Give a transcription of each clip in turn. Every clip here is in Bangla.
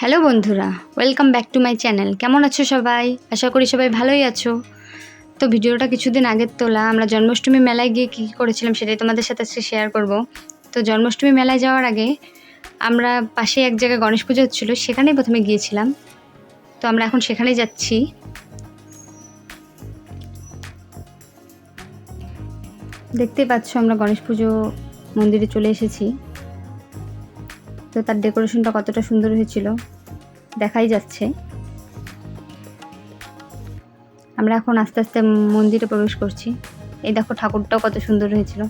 হ্যালো বন্ধুরা welcome back to my channel কেমন আছো সবাই? আশা করি সবাই ভালোই আছো। তো ভিডিওটা কিছুদিন আগের তোলা, আমরা জন্মাষ্টমী মেলায় গিয়ে কী করেছিলাম সেটাই তোমাদের সাথে আজকে শেয়ার করব। তো জন্মাষ্টমী মেলায় যাওয়ার আগে, আমরা পাশে এক জায়গায় গণেশ পুজো হচ্ছিল, সেখানেই প্রথমে গিয়েছিলাম। তো আমরা এখন সেখানেই যাচ্ছি। দেখতে পাচ্ছ আমরা গণেশ পুজো মন্দিরে চলে এসেছি। তো তার ডেকোরেশনটা কতটা সুন্দর হয়েছিল দেখাই যাচ্ছে। আমরা এখন আস্তে আস্তে মন্দিরে প্রবেশ করছি। এই দেখো ঠাকুরটাও কত সুন্দর হয়েছিল।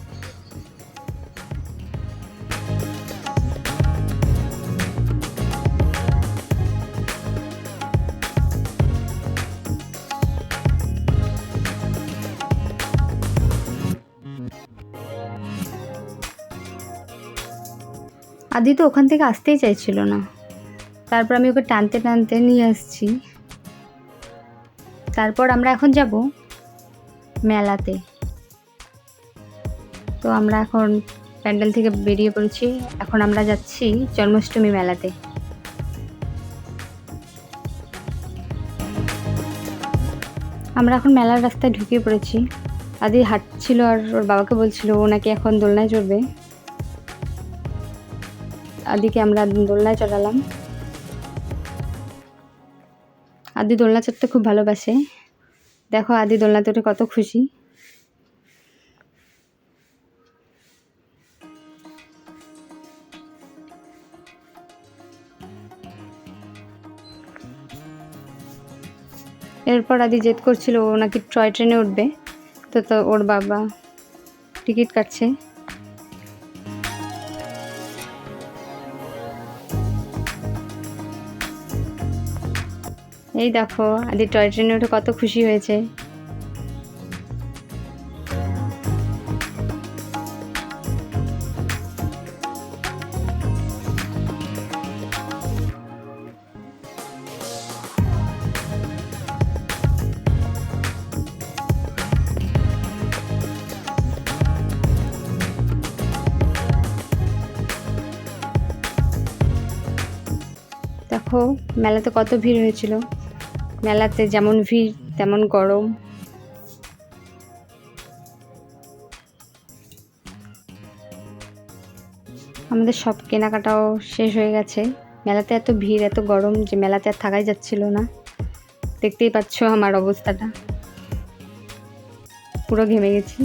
আদি তো ওখান থেকে আসতেই চাইছিল না। তারপর আমি ওকে টানতে টানতে নিয়ে আসছি। তারপর আমরা এখন যাব মেলাতে। তো আমরা এখন প্যান্ডেল থেকে বেরিয়ে পড়েছি। এখন আমরা যাচ্ছি জন্মাষ্টমী মেলাতে। আমরা এখন মেলার রাস্তায় ঢুকিয়ে পড়েছি। আদি হাঁটছিল আর ওর বাবাকে বলছিল, ও নাকি এখন দোলনায় চড়বে। আদিকে আমরা দোলনায় চড়ালাম। আদি দোলনা চড়তে খুব ভালোবাসে। দেখো আদি দোলনাতে ওঠে কত খুশি। এরপর আদি জেদ করছিল ও নাকি টয় ট্রেনে উঠবে। তো তো ওর বাবা টিকিট কাটছে। এই দেখো আদি টয় ট্রেনে উঠে কত খুশি হয়েছে। দেখো মেলাতে কত ভিড় হয়েছিল। মেলাতে যেমন ভিড়, তেমন গরম। আমাদের সব কেনাকাটাও শেষ হয়ে গেছে। মেলাতে এত ভিড়, এত গরম যে মেলাতে আর থাকাই যাচ্ছিল না। দেখতেই পাচ্ছ আমার অবস্থাটা। পুরো ঘেমে গেছি।